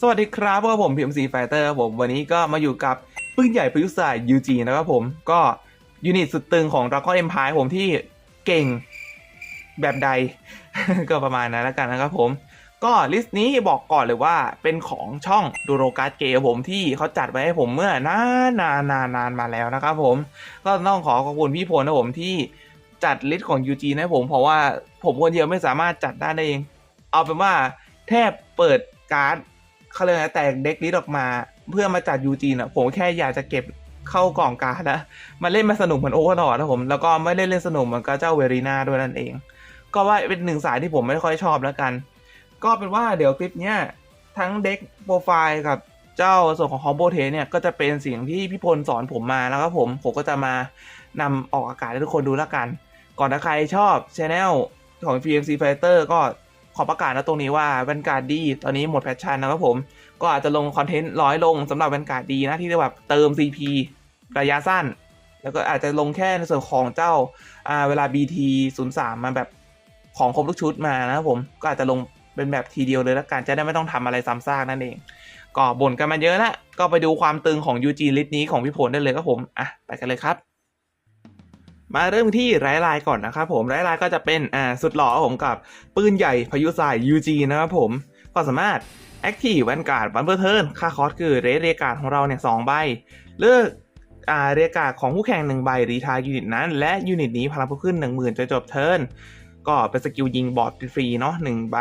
สวัสดีครับพวกบผมพีเอ็มซีไฟเตอร์ผมวันนี้ก็มาอยู่กับปืนใหญ่ประยุทธ์ศาสตร์ยูจีนะครับผมก็ยูนิตสุดตึงของดราก้อนเอ็มพายผมที่เก่งแบบใด ก็ประมาณนั้นแล้วกันนะครับผมก็ลิสต์นี้บอกก่อนเลยว่าเป็นของช่องดูโรการ์ดเกมผมที่เขาจัดไว้ให้ผมเมื่อนานนานนานนานมาแล้วนะครับผม ก็ต้องขอขอบคุณพี่พลนะผมที่จัดลิสต์ของ UG ให้ผมเพราะว่าผมคนเดียวไม่สามารถจัดได้เอง เอาเป็นว่าแทบเปิดการ์ด เขาเรียกอะแตกเด็กลิสออกมา เพื่อมาจัด UG นอะผมแค่อยากจะเก็บเข้ากล่องการนะมาเล่นมาสนุกเหมือนโอเวอร์ลอดนะผมแล้วก็ไม่ได้เล่นสนุกเหมือนกับเจ้าเวรีนาด้วยนั่นเอง ก็ว่าเป็นหนึ่งสายที่ผมไม่ค่อยชอบแล้วกัน ก็เป็นว่าเดี๋ยวคลิปเนี้ยทั้งเด็กโปรไฟล์กับเจ้าส่วนของคอมโบเทเนี่ยก็จะเป็นสิ่งที่พี่พลสอนผมมาแล้วครับผมผมก็จะมานำออกอากาศให้ทุกคนดูแล้วกัน ก่อนถ้าใครชอบช anel ของ PMC Fighter ก็ ขอประกาศนะตรงนี้ว่าแวนการ์ดดีตอนนี้หมดแพชชั่นนะครับผม ก็อาจจะลงคอนเทนต์ร้อยลงสำหรับแวนการ์ดดีนะที่เรียกว่าเติม CP ระยะสั้น แล้วก็อาจจะลงแค่ในส่วนของเจ้าอ่าเวลา BT 0 3มาแบบของครบทุกชุดมานะครับผมก็อาจจะลงเป็นแบบทีเดียวเลยล้วกันจะได้ไม่ต้องทำอะไรซ้ำซากนั่นเอง ก็บ่นกันมาเยอะแล้วก็ไปดูความตึงของ UG ลิสนี้ของพี่พลได้เลยครับผมอะไปกันเลยครับ มาเริ่มที่ไร้ลายก่อนนะครับผมไร้ลายก็จะเป็นอ่าสุดหล่อผมกับปืนใหญ่พายุทราย UG นะครับผมก็สามารถ Active แวนการ์ดบันเบอร์เทิร์นค่าคอสคือเรเรียการ์ดของเราเนี่ยสองใบ เลือกอ่าเรียการ์ดของคู่แข่งหนึ่งใบรีทายยูนิตนั้น และยูนิตนี้พลังเพิ่มขึ้น10,000จนจบเทิร์นก็เป็นสกิลยิงบอร์ดฟรีเนาะหนึ่งใบ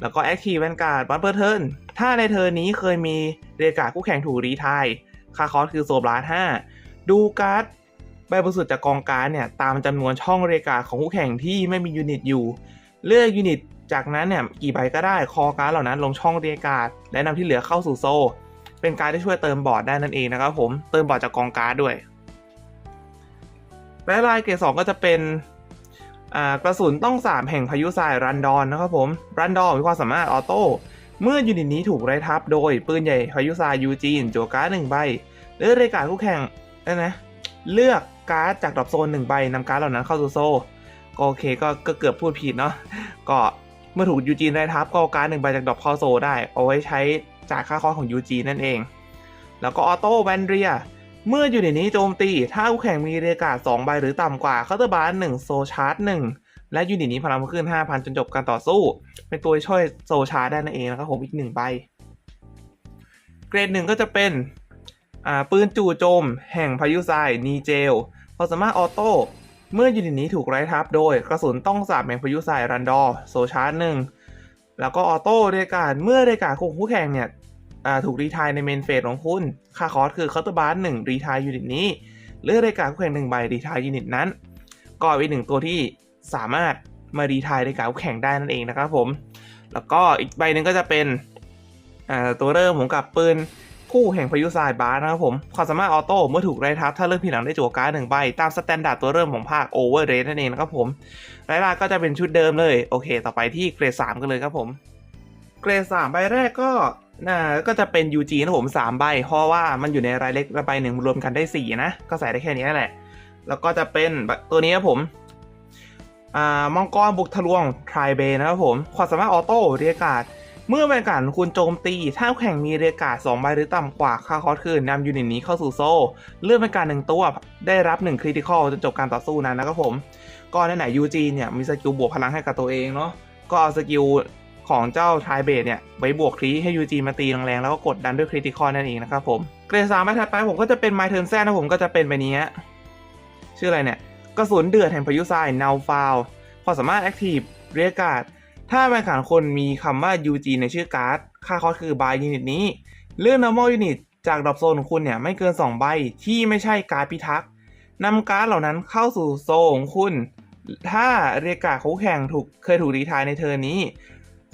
แล้วก็ Active แวนการ์ดบันเบอร์เทิร์นถ้าในเทิร์นนี้เคยมีเรียการ์ดคู่แข่งถูกรีทายค่าคอสคือโซบลาร์ห้าดูการ์ด ใบบริสุทธิ์จากกองการดเนี่ยตามจำนวนช่องเรยการของคู่แข่งที่ไม่มียูนิตอยู่ เลือกยูนิตจากนั้นเนี่ยกี่ใบก็ได้คอการดเหล่านั้นลงช่องเรียการและนำที่เหลือเข้าสู่โซลเป็นการที่ช่วยเติมบอร์ดได้นั่นเองนะครับผมเติมบอร์ดจากกองการดด้วย และลายเกรดสองก็จะเป็นกระสุนต้องสามแห่งพายุทรายรันดอนนะครับผมรันดอนมีความสามารถออโต้เมื่อยูนิตนี้ถูกไร้ทับโดยปืนใหญ่พายุทรายยูจีนโจการ์ดหนึ่งใบหรือกเรยการคู่แข่งนะเลือก การ์ดจากดรอปโซนหนึ่งใบนำการ์ดเหล่านั้นเข้าสู่โซลก็โอเคก็ก็เกือบพูดผิดเนาะก็เมื่อถูกยูจีนได้ทับก็เอาการ์ดหนึ่งใบจากดรอปเข้าโซลได้ เอาไว้ใช้จ่ายค่าคอสของยูจีนั่นเอง แล้วก็ออโต้แวนเรียเมื่ออยู่ในนี้โจมตี ถ้าคู่แข่งมีเรียกาศ2ใบหรือต่ำกว่าเคาน์เตอร์บาร์หนึ่งโซชาร์จหนึ่งและยูนิตนี้พลังเพิ่มขึ้น 5,000 จนจบการต่อสู้ เป็นตัวช่วยโซชาร์จได้นั่นเองนะครับผมอีกหนึ่งใบ เกรดหนึ่งก็จะเป็นปืนจู่โจม แห่งพายุทรายนีเจล ความสามารถออโต้เมื่อยูนิตนี้ถูกไร้ทับโดยกระสุนต้องสาบแห่งพายุทรายรันดอร์โซชาร์จหนึ่งแล้วก็ออโต้เรียการเมื่อเรียการของคู่แข่งเนี่ยถูกรีทายในเมนเฟสของคุณค่าคอสคือเคาน์เตอร์บาร์หนึ่งรีทายยูนิตนี้เลือกเรียการคู่แข่งหนึ่งใบรีทายยูนิตนั้นก็เป็นหนึ่งตัวที่สามารถมารีทายในการคู่แข่งได้นั่นเองนะครับผม แล้วก็อีกใบหนึ่งก็จะเป็นตัวเริ่มผมกับปืน คู่แห่งพายุทรายบาร์นะครับผมความสามารถออโต้เมื่อถูกไร้ทับถ้าเริ่มผิดหลังได้จั่วการ์ดหนึ่งใบ ตามสแตนดาร์ดตัวเริ่มของภาคโอเวอร์เรนั่นเองนะครับผมรายละก็จะเป็นชุดเดิมเลย โอเค ต่อไปที่เกรดสามกันเลยครับผม เกรดสามใบแรกก็น่าก็จะเป็น UG นะผมสามใบ เพราะว่ามันอยู่ในรายเล็กใบหนึ่งรวมกันได้สี่นะ ก็ใส่ได้แค่นี้แหละ แล้วก็จะเป็นตัวนี้ครับผมอ่ามังกรบุกทะลวงทริเบนะครับผม ความสามารถออโต้เรียกการ์ด เมื่อเป็นการคุณโจมตี ถ้าแข่งมีเรียการ์ด2ใบหรือต่ำกว่าค่าคอสคือนำยูนิตนี้เข้าสู่โซ่ เลือกเป็นการหนึ่งตัว ได้รับ1คริติคอลจนจบการต่อสู้นั้นนะครับผมก็ในไหนยูจีเนี่ยมีสกิลบวกพลังให้กับตัวเองเนาะก็เอาสกิลของเจ้าทายเบดเนี่ยไว้บวกครีให้ยูจีมาตีแรงๆแล้วก็กดดันด้วยคริติคอลนั่นเองนะครับผมเกรดสามไปถัดไปผมก็จะเป็นไมเทิร์นแซนนะผมก็จะเป็นไปนี้ชื่ออะไรเนี่ยกระสุนเดือดแห่งพายุทรายนาวฟาวความสามารถแอคทีฟเรียการ์ด ถ้าแบงขานคนมีคำว่า UG ในชื่อการ์ด ค่าคอสคือบายยูนิตนี้ เลือก normal unit จากดรอปโซนของคุณเนี่ยไม่เกิน 2 ใบที่ไม่ใช่การ์ดพิทักษ์นำการ์ดเหล่านั้นเข้าสู่โซของคุณ ถ้าเรียกการ์ดคู่แข่งถูกเคยถูกรีทายในเทอร์นี้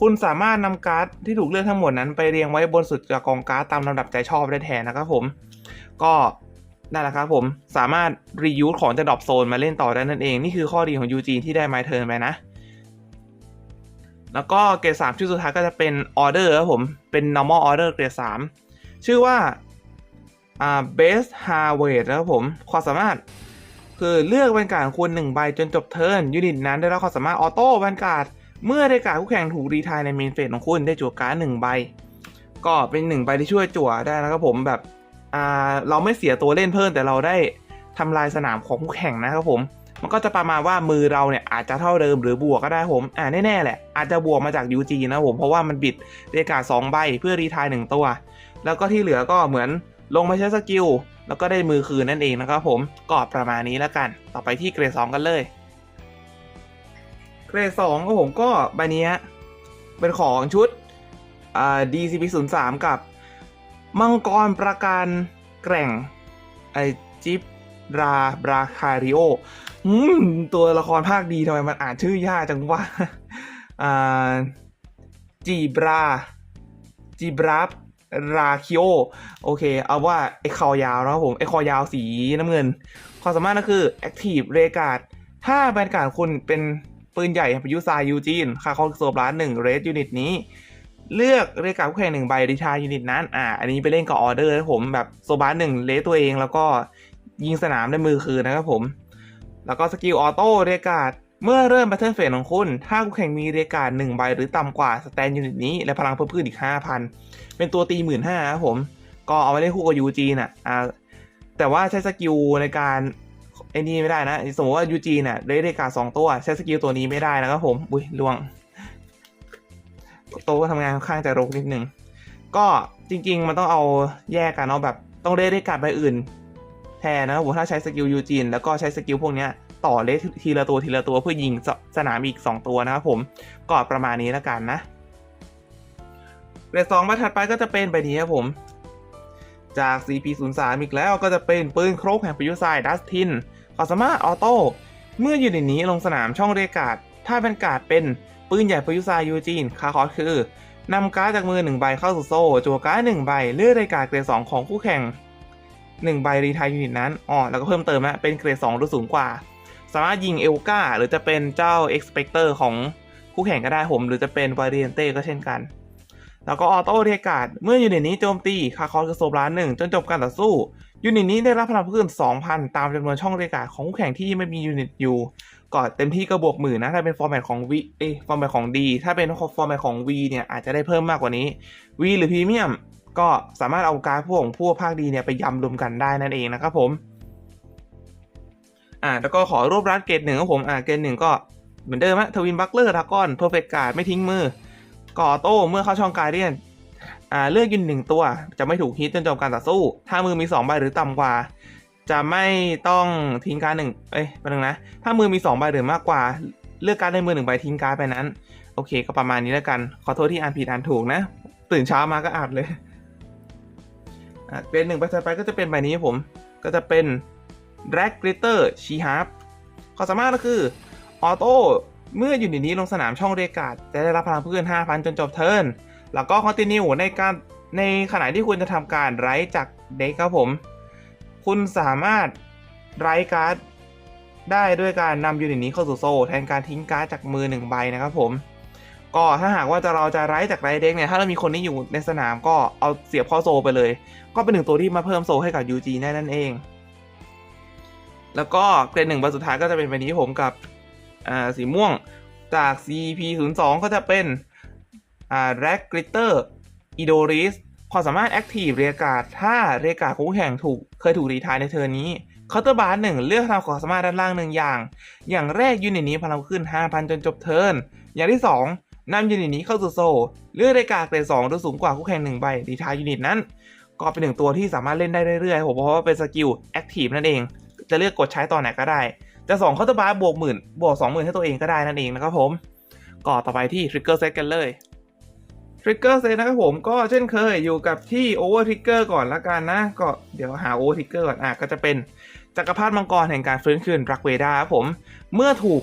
คุณสามารถนำการ์ดที่ถูกเลือกทั้งหมดนั้นไปเรียงไว้บนสุดจากกองการ์ดตามลำดับใจชอบได้แทนนะครับผม ก็นั่นแหละครับผมสามารถรียูสของจากดรอปโซนมาเล่นต่อได้นั่นเอง นี่คือข้อดีของ UG ที่ได้ไมเทิร์นไปนะ แล้วก็เกรดสามชื่อสุดท้ายก็จะเป็นออเดอร์ครับผม เป็น normal order เกรดสามชื่อว่าอ่า best harvest นะครับผม ความสามารถ คือเลือกแวนการ์ดคูณหนึ่งใบจนจบเทิร์นยูนิตนั้นได้รับความสามารถออโต้แวนการ์ดเมื่อได้การดคู่แข่งถูกรีทายในเมนเฟสของคุณได้จั่วการ์ดหนึ่งใบ ก็เป็นหนึ่งใบที่ช่วยจั่วได้นะครับผมแบบอ่าเราไม่เสียตัวเล่นเพิ่มแต่เราได้ ทำลายสนามของคู่แข่งนะครับผม มันก็จะประมาณว่ามือเราเนี่ยอาจจะเท่าเดิมหรือบวกก็ได้ผม อ่าแน่ๆแหละ อาจจะบวกมาจาก UG นะผม เพราะว่ามันบิดเรกาสองใบเพื่อรีทายหนึ่งตัว แล้วก็ที่เหลือก็เหมือนลงมาใช้สกิลแล้วก็ได้มือคืนนั่นเองนะครับผมก็ประมาณนี้แล้วกัน ต่อไปที่เกรดสองกันเลย เกรดสองก็ผมก็ใบนี้เป็นของชุดอ่า DCP 0 3กับ มังกรประการแกร่งไอจิ๊บ ราบราคาริโออืมตัวละครภาคดีทำไมมันอ่านชื่อยากจังวะอ่าจีบราจีบราราคิโอโอเค เอาว่าไอคอยาวนะครับผมไอคอยาวสีน้ำเงิน ความสามารถก็คือ Active r e g a r d ถ้าแบนการคุณเป็นปืนใหญ่พายุทรายยูจีนค่าคอโซบลาหนึ่งเรสยูนิตนี้ เลือกเรกาคู่แข่งหนึ่งใบริทายูนิตนั้น อ่า อันนี้ไปเล่นกับออเดอร์ผมแบบโซบาหนึ่งเลสตัวเองแล้วก็ ยิงสนามด้วยมือคืนนะครับผม แล้วก็สกิลออโต้เรกาดเมื่อเริ่มแบทเทิลเฟสของคุณ ถ้าคู่แข่งมีเรกาดหนึ่งใบหรือต่ำกว่าสแตนยูนิตนี้ และพลังเพิ่มขึ้นอีก 5,000 เป็นตัวตีหมื่นห้าครับผม ก็เอาไว้เล่นคู่กับยูจีน่ะอ่าแต่ว่าใช้สกิลในการไอ้นี่ไม่ได้นะ สมมติว่ายูจีน่ะได้เรกาดสองตัวใช้สกิลตัวนี้ไม่ได้นะครับผม อุ้ยลวงโต๊ะทำงานค่อนข้างจะรกนิดนึง ก็จริง ๆ มันต้องเอาแยกกันเนาะแบบต้องเล่นด้วยการใบอื่น แทนนะครับผมถ้าใช้สกิลยูจีนแล้วก็ใช้สกิลพวกนี้ต่อเลสทีละตัวทีละตัวเพื่อยิงสสนามอีก 2 ตัวนะครับผมก็ประมาณนี้แล้วกันนะเรทสองมาถัดไปก็จะเป็นใบนี้ครับผมจาก CP03 อีกแล้วก็จะเป็นปืนโครกแห่งพายุทรายดัสตินความสามารถออโต้เมื่ออยู่ในนี้ลงสนามช่องเรกาดถ้าเป็นกาดเป็นปืนใหญ่พายุทรายยูจีนคาคอสคือนำการ์ดจากมือหนึ่งใบเข้าสู่โซ่จั่วการ์ดหนึ่งใบเลือกรายการเกรดสองของคู่แข่ง หนึ่งใบรีทายยูนิตนั้นอ๋อแล้วก็เพิ่มเติมนะเป็นเกรดสองหรือสูงกว่า สามารถยิงเอลกาหรือจะเป็นเจ้าเอ็กซ์เพคเตอร์ของคู่แข่งก็ได้ผม หรือจะเป็นวาเรียนเต้ก็เช่นกัน แล้วก็ออโต้เทกาดเมื่อยูนิตนี้โจมตีคาคอสคือโซบลานหนึ่งจนจบการต่อสู้ยูนิตนี้ได้รับพลังพิ่ม2,000 ตามจำนวนช่องเรกาดของคู่แข่งที่ไม่มียูนิตอยู่ก็เต็มที่ก็บวกหมื่นนะ ถ้าเป็นฟอร์แมตของ V เอ้ฟอร์แมตของ D ถ้าเป็นฟอร์แมตของ V เนี่ย อาจจะได้เพิ่มมากกว่านี้ V หรือพรีเมียม ก็สามารถเอาการพวกของพวกภาคดีเนี่ยไปยำรวมกันได้นั่นเองนะครับผมอ่าแล้วก็ขอรวบรัดเกรดหนึ่งครับผมอ่าเกรดหนึ่งก็เหมือนเดิมฮะทวินบัคเลอร์ดากอนเพอร์เฟกต์การ์ดไม่ทิ้งมือก่อโต้เมื่อเข้าช่องการเดียนอ่าเลือกยืนหนึ่งตัว จะไม่ถูกฮิตจนจบการต่อสู้ ถ้ามือมี2ใบหรือต่ำกว่า จะไม่ต้องทิ้งการหนึ่งเอ้ยป๊บนึงนะ ถ้ามือมี2ใบหรือมากกว่า เลือกการดในมือหนึ่งใบทิ้งการไปนั้น โอเค ก็ประมาณนี้แล้วกัน ขอโทษที่อ่านผิดอ่านถูกนะ ตื่นเช้ามาก็อ่านเลย เกรดหนึ่งไปถัดไปก็จะเป็นใบนี้ครับผม ก็จะเป็น Drag Glitter She Harp ความสามารถก็คือ ออโต้เมื่ออยู่ในนี้ลงสนามช่องเรกาดจะได้รับพลังเพื่อน 5,000 จนจบเทิร์นแล้วก็คอนติเนียในการในขณะที่คุณจะทำการไร้จากเด็กครับผม คุณสามารถไร้การ์ดได้ด้วยการนำยูนิตนี้เข้าสู่โซ่แทนการทิ้งการ์ดจากมือหนึ่งใบนะครับผม ก็ถ้าหากว่าจะเราจะไร้จากไรเด็กเนี่ยถ้าเรามีคนนี้อยู่ในสนามก็เอาเสียบข้าโซไปเลย ก็เป็นหนึ่งตัวที่มาเพิ่มโซให้กับ UG ได้นั่นเอง แล้วก็เกรดหนึ่งใบสุดท้ายก็จะเป็นใบนี้ผมกับอ่าสีม่วงจาก CP02 ก็จะเป็นอ่า Rag Glitter Idoris ความสามารถ Active เรียกาดถ้าเรียกาดคู่แข่งถูกเคยถูกรีทายในเทอร์นนี้เคาน์เตอร์บาร์หนึ่งเลือกทำความสามารถด้านล่างหนึ่งอย่าง อย่างแรกยูนิตนี้พลังขึ้น 5,000 จนจบเทิร์นอย่างที่ 2 นำยูนิตนี้เข้าสู่โซลเลือกเรียกาดเกรด2หรือสูงกว่าคู่แข่งหนึ่งใบรีทายยูนิตนั้น ก็เป็นหนึ่งตัวที่สามารถเล่นได้เรื่อยๆผมเพราะว่าเป็นสกิล Active นั่นเอง จะเลือกกดใช้ตอนไหนก็ได้ จะ2เคาน์เตอร์บาร์บวกหมื่นบวก20,000ให้ตัวเองก็ได้นั่นเองนะครับผมก็ต่อไปที่ Trigger Set กันเลยทริกเกอร์เซตนะครับผมก็เช่นเคยอยู่กับที่โอเวอร์ทริกเกอร์ก่อนละกันนะ ก็เดี๋ยวหาโอเวอร์ทริกเกอร์ก่อนอะก็จะเป็นจักรพรรดิมังกรแห่งการฟื้นคืนรักเวดาครับผม เมื่อถูก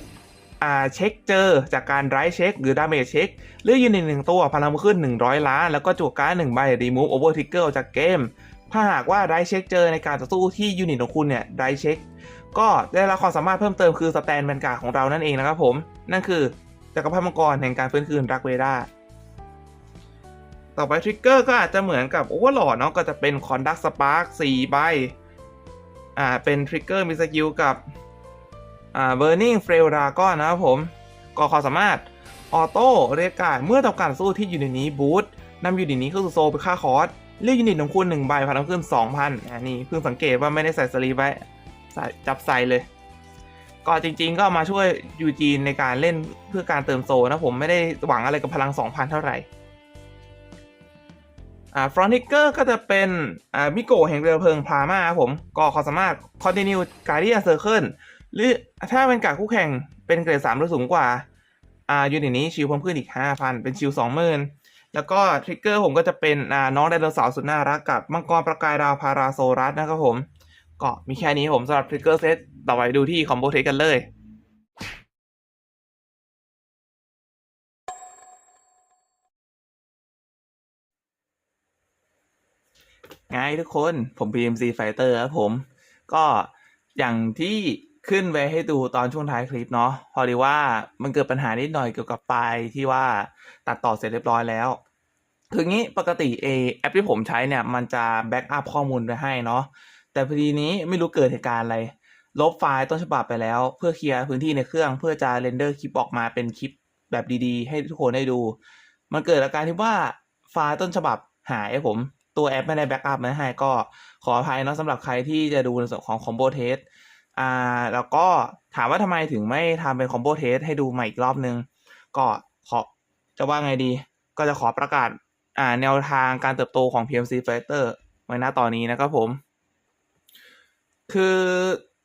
เช็คเจอจากการไรเช็คหรือดาเมจเช็คเลือกยืนหนึ่งตัวพลังขึ้น 100 ล้าน แล้วก็จั่วการ์ดหนึ่งใบรีมูฟโอเวอร์ทริกเกอร์จากเกม ถ้าหากว่าไรเช็คเจอในการต่อสู้ที่ยูนิตของคุณเนี่ยไรเช็คก็ได้รับความสามารถเพิ่มเติมคือสแตนแบนการ์ดของเรานั่นเองนะครับผม นั่นคือจักรพรรดิมังกรแห่งการฟื้นคืนรักเวดาต่อไปทริกเกอร์ก็อาจจะเหมือนกับโอเวอร์ลอดเนาะก็จะเป็นคอนดักสปาร์กสี่ใบอ่าเป็นทริกเกอร์มีสกิลกับ อ่าเบอร์นิงเฟลดาก้อนนะครับผม ก็ความสามารถออโต้เรียกการเมื่อทำการสู้ที่ยู่ในนี้บูทนำยูนิตนี้เข้าสู่โซไปค่าคอร์สเลือกยูนิตของคุณหนึ่งใบพลังขึ้นสองพันอันนี้เพิ่งสังเกตว่าไม่ได้ใส่สลีไว้ใส่จับใส่เลยก็จริงๆก็มาช่วยยูจีนในการเล่นเพื่อการเติมโซนะผมไม่ได้หวังอะไรกับพลัง 2,000 เท่าไหร่อ่าฟรอนติเกอร์ก็จะเป็นอ่ามิโกะแห่งเรือเพลิงพลามาครับผม ก็เขามสามารถ continue guardian circle หรือถ้าเป็นการคู่แข่งเป็นเกรด3หรือสูงกว่า อ่ายูนิตนี้ชิลเพิ่มขึ้นอีก5,000เป็นชิล20,000แล้วก็ทริกเกอร์ผมก็จะเป็นอ่าน้องไดโนเสาร์สุดน่ารักกับมังกรประกายดาวพาราโซรัสนะครับผม ก็มีแค่นี้ผมสำหรับทริกเกอร์เซตต่อไปดูที่คอมโบเทคกันเลยไงทุกคนผม PMC Fighter ครับผม ก็อย่างที่ ขึ้นไว้ให้ดูตอนช่วงท้ายคลิปเนาะพอดีว่ามันเกิดปัญหานิดหน่อยเกี่ยวกับไฟล์ที่ว่าตัดต่อเสร็จเรียบร้อยแล้วคืองี้ปกติเอแอปที่ผมใช้เนี่ยมันจะแบ็กอัพข้อมูลไปให้เนาะแต่พอดีนี้ไม่รู้เกิดเหตุการณ์อะไร ลบไฟล์ต้นฉบับไปแล้ว เพื่อเคลียร์พื้นที่ในเครื่องเพื่อจะเรนเดอร์คลิปออกมาเป็นคลิปแบบดีๆ ให้ทุกคนได้ดู มันเกิดอาการที่ว่าไฟล์ต้นฉบับหายผมตัวแอปไม่ได้แบ็กอัพมาให้ก็ขออภัยเนาะสำหรับใครที่จะดูในส่วนของคอมโบเทส อ่าแล้วก็ถามว่าทำไมถึงไม่ทำเป็นคอมโบเทสให้ดูใหม่อีกรอบนึง ก็ขอจะว่าไงดี ก็จะขอประกาศอ่าแนวทางการเติบโตของ PMC Fighter ไว้ณตอนนี้นะครับผม คือ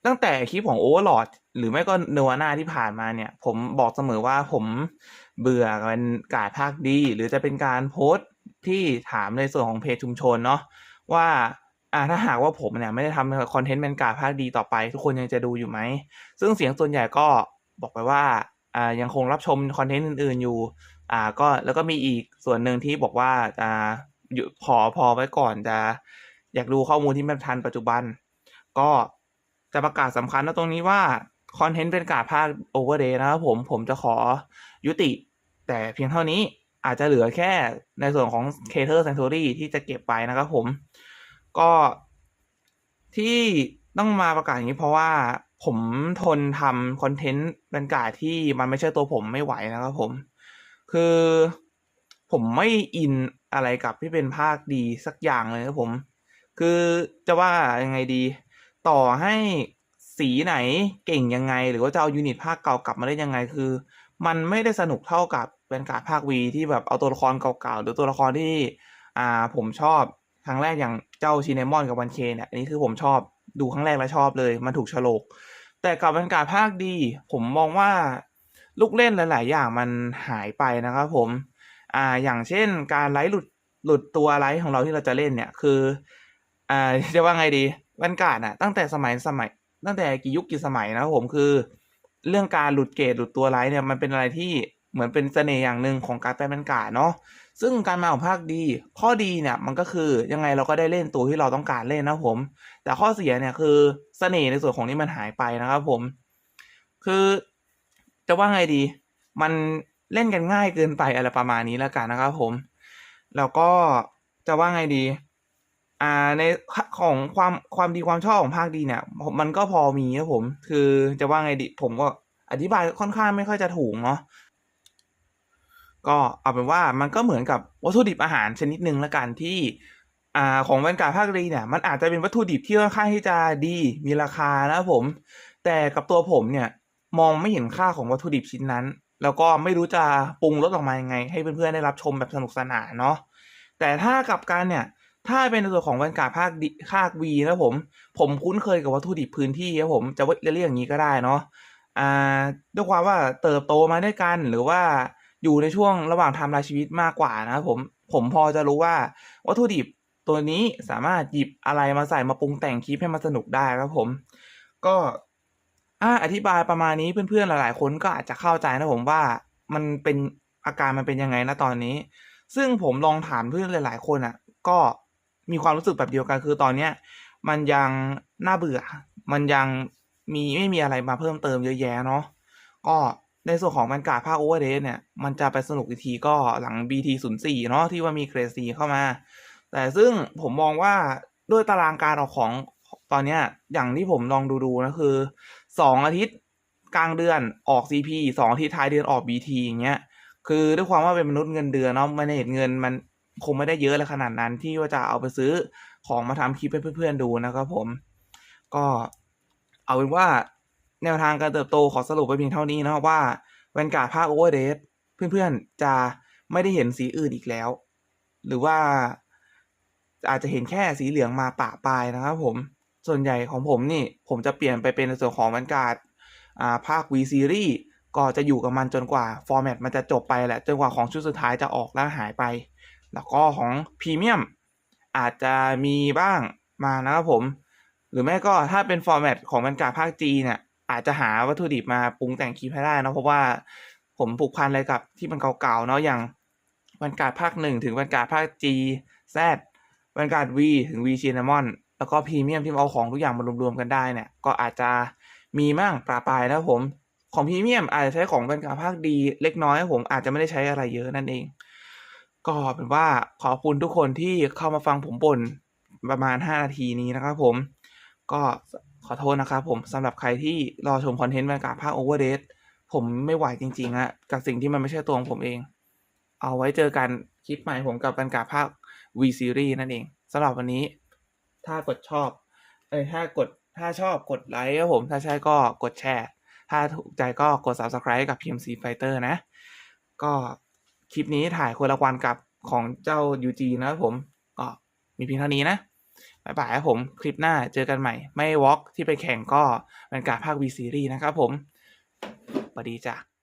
ตั้งแต่คลิปของ Overlord หรือไม่ก็เนวาน่าที่ผ่านมาเนี่ย ผมบอกเสมอว่าผมเบื่อกับเป็นการภาคดี หรือจะเป็นการโพสต์ที่ถามในส่วนของเพจชุมชนเนาะว่า อ่าถ้าหากว่าผมเนี่ยไม่ได้ทำคอนเทนต์เป็นการภาคดีต่อไป ทุกคนยังจะดูอยู่ไหม ซึ่งเสียงส่วนใหญ่ก็บอกไปว่าอ่ายังคงรับชมคอนเทนต์อื่นๆอยู่ อ่าก็แล้วก็มีอีกส่วนหนึ่งที่บอกว่าจะอยู่พอพอไว้ก่อนจะอยากดูข้อมูลที่มันทันปัจจุบัน ก็จะประกาศสำคัญนะตรงนี้ว่าคอนเทนต์เป็นการภาคโอเวอร์เดย์นะครับผมผมจะขอยุติ แต่เพียงเท่านี้อาจจะเหลือแค่ในส่วนของ c a t e r Sanctuary ที่จะเก็บไปนะครับผม ก็ที่ต้องมาประกาศอย่างนี้เพราะว่าผมทนทำคอนเทนต์บรรยากาศที่มันไม่ใช่ตัวผมไม่ไหวนะครับผม คือผมไม่อินอะไรกับที่เป็นภาคดีสักอย่างเลยครับผม คือจะว่ายังไงดี ต่อให้สีไหนเก่งยังไง หรือว่าจะเอายูนิตภาคเก่ากลับมาได้ยังไงคือ มันไม่ได้สนุกเท่ากับเป็นการภาควีที่แบบเอาตัวละครเก่าๆหรือตัวละครที่อ่าผมชอบ ครั้งแรกอย่างเจ้าชินเนมอนกับวันเคเนี่ยอันนี้คือผมชอบดูครั้งแรกแล้วชอบเลย มันถูกฉลก แต่กับบรรยากาศภาคดี ผมมองว่าลูกเล่นหลาย ๆ อย่างมันหายไปนะครับผมอ่าอย่างเช่นการไลฟ์หลุดหลุดตัวไลฟ์ของเราที่เราจะเล่นเนี่ยคืออ่าจะว่าไงดีบรรยากาศอะตั้งแต่สมัยสมัย ตั้งแต่กี่ยุคกี่สมัยนะครับผมคือ เรื่องการหลุดเกรดหลุดตัวไลฟ์เนี่ยมันเป็นอะไรที่เหมือนเป็นเสน่ห์อย่างหนึ่งของการแปลบรรยากาศเนาะ ซึ่งการมาของภาคดี ข้อดีเนี่ยมันก็คือยังไงเราก็ได้เล่นตัวที่เราต้องการเล่นนะครับผม แต่ข้อเสียเนี่ยคือเสน่ห์ในส่วนของนี้มันหายไปนะครับผม คือจะว่าไงดี มันเล่นกันง่ายเกินไปอะไรประมาณนี้แล้วกันนะครับผม แล้วก็จะว่าไงดี อ่าในของความความดีความชอบของภาคดีเนี่ยผมมันก็พอมีครับผม คือจะว่าไงดี ผมก็อธิบายค่อนข้างไม่ค่อยจะถูกเนาะ ก็เอาเป็นว่ามันก็เหมือนกับวัตถุดิบอาหารชนิดหนึ่งละกันที่อ่าของแวนการ์ดภาคดีเนี่ยมันอาจจะเป็นวัตถุดิบที่ค่อนข้างที่จะดีมีราคานะครับผม แต่กับตัวผมเนี่ยมองไม่เห็นค่าของวัตถุดิบชิ้นนั้น แล้วก็ไม่รู้จะปรุงรสออกมายังไง ให้เพื่อนๆได้รับชมแบบสนุกสนานเนาะแต่ถ้ากับการเนี่ยถ้าเป็นในส่วนของแวนการ์ดภาคดีภาควีนะผม ผมคุ้นเคยกับวัตถุดิบพื้นที่ครับผมจะเรียกอย่างนี้ก็ได้เนาะอ่าด้วยความว่าเติบโตมาด้วยกันหรือว่า อยู่ในช่วงระหว่างทำลายชีวิตมากกว่านะครับผมผมพอจะรู้ว่าวัตถุดิบตัวนี้สามารถหยิบอะไรมาใส่มาปรุงแต่งคลิปให้มันสนุกได้ครับผม ก็อ่าอธิบายประมาณนี้เพื่อนๆหลาย ๆ คนก็อาจจะเข้าใจนะผมว่ามันเป็นอาการมันเป็นยังไงนะตอนนี้ ซึ่งผมลองถามเพื่อนหลาย ๆ คนอะ ก็มีความรู้สึกแบบเดียวกันคือตอนเนี้ยมันยังน่าเบื่อ มันยังมีไม่มีอะไรมาเพิ่มเติมเยอะแยะเนาะก็ ในส่วนของบรรยากาศภาคโอเวอร์เดย์เนี่ยมันจะไปสนุกอีกทีก็หลัง BT 0 4 เนาะที่ว่ามีเกรซีเข้ามา แต่ซึ่งผมมองว่าด้วยตารางการออกของตอนเนี้ยอย่างที่ผมลองดูๆนะคือสองอาทิตย์กลางเดือนออก CP สองอาทิตย์ท้ายเดือนออก BT อย่างเงี้ยคือด้วยความว่าเป็นมนุษย์เงินเดือนเนาะมันเห็นเงินมันคงไม่ได้เยอะเลยขนาดนั้นที่ว่าจะเอาไปซื้อของมาทำคลิปให้เพื่อนๆดูนะครับผม ก็เอาเป็นว่า แนวทางการเติบโตขอสรุปไปเพียงเท่านี้นะครับว่าแวนการ์ดภาคโอเวอร์เดเพื่อนๆจะไม่ได้เห็นสีอื่นอีกแล้ว หรือว่าอาจจะเห็นแค่สีเหลืองมาปะปลายนะครับผมส่วนใหญ่ของผมนี่ผมจะเปลี่ยนไปเป็นในส่วนของแวนการ์ดภาค V Series ก็จะอยู่กับมันจนกว่าฟอร์แมตมันจะจบไปแหละจนกว่าของชุดสุดท้ายจะออกแล้วหายไป แล้วก็ของพรีเมียมอาจจะมีบ้างมานะครับผม หรือไม่ก็ถ้าเป็นฟอร์แมตของบรรการภาค G เนี่ย อาจจะหาวัตถุดิบมาปรุงแต่งคลิปให้ได้นะเพราะว่าผมผูกพันอะไรกับที่มันเก่าๆเนาะอย่างบรรกาภาค1ถึงบรรกาภาค G Z บรรกา V ถึง V c i n n a m o n แล้วก็พรีเมียมที่เอาของทุกอย่างมารวมๆกันได้เนี่ย ก็อาจจะมีมั่งปลาปลายนะผมของพรีเมียมอาจจะใช้ของบรรกาภาคดีเล็กน้อยผมอาจจะไม่ได้ใช้อะไรเยอะนั่นเอง ก็เป็นว่าขอบคุณทุกคนที่เข้ามาฟังผมบ่นประมาณ 5 นาทีนี้นะครับผม ก็ ขอโทษนะครับผมสำหรับใครที่รอชมคอนเทนต์บรรยากาศภาคโอเวอร์เดผมไม่ไหวจริงๆฮะกับสิ่งที่มันไม่ใช่ตัวของผมเอง เอาไว้เจอกันคลิปใหม่ผมกับบรรยากาศภาค V Series นั่นเองสำหรับวันนี้ ถ้ากดชอบเอ้ยถ้ากดถ้าชอบกดไลค์ครับผม ถ้าใช่ก็กดแชร์ ถ้าถูกใจก็กด Subscribe กับ PMC Fighter นะ ก็คลิปนี้ถ่ายคนละวันกับของเจ้า UG นะครับผม ก็มีเพียงเท่านี้นะ บายบายครับผมคลิปหน้าเจอกันใหม่ ไม่วอล์กที่ไปแข่งก็เป็นการภาค V Series นะครับผมสวัสดีจ้ะ